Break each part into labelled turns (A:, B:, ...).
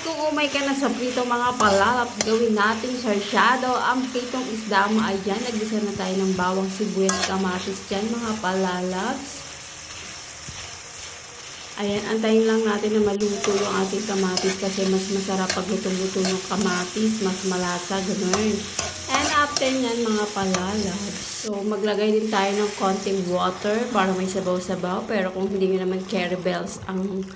A: kung umay ka na sa prito mga palalaps, gawin natin sarsyado. Ang pritong isda mo ay dyan. Nagisa na tayo ng bawang sibuyas kamatis dyan mga palalaps. Ayan, antayin lang natin na maluto yung ating kamatis kasi mas masarap pag lutong-luto yung kamatis, mas malasa, ganun. And after nyan, mga palalabs. So, maglagay din tayo ng konting water para may sabaw-sabaw. Pero kung hindi nyo naman carry bells ang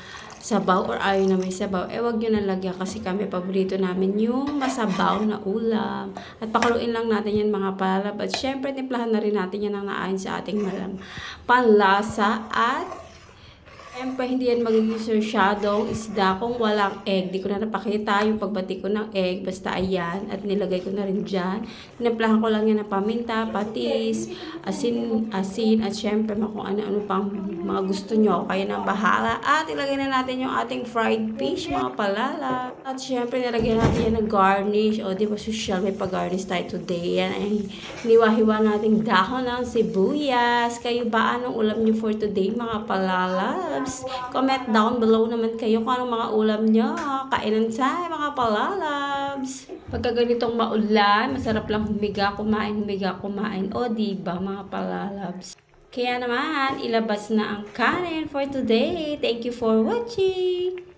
A: sabaw or ayaw na may sabaw, eh wag nyo na lagyan kasi kami paborito namin yung masabaw na ulam. At pakuluin lang natin yan mga palalab. At syempre, timplahan na rin natin yan ang naayon sa ating malam panlasa at Siyempre, hindi yan magiging sursyadong isda kung walang egg. Di ko na napakita yung pagbati ko ng egg. Basta ayan. At nilagay ko na rin dyan. Tinimplahan ko lang yan ng paminta, patis, asin, asin, at syempre kung ano-ano pang mga gusto nyo. Kayo nang bahala. At ilagay na natin yung ating fried fish, mga palala. At syempre, nilagyan natin yan ng garnish. O, di ba, social, may pag-garnish tayo today. Yan ay niwahiwa nating dahon ng sibuyas. Kayo ba, anong ulam nyo for today, mga palalabs? Comment down below naman kayo kung anong mga ulam nyo. Kainan sa mga palalabs. Pagka ganitong maulan, masarap lang humiga, kumain, humiga, kumain. O, di ba, mga palalabs? Kaya naman, ilabas na ang kanin for today. Thank you for watching!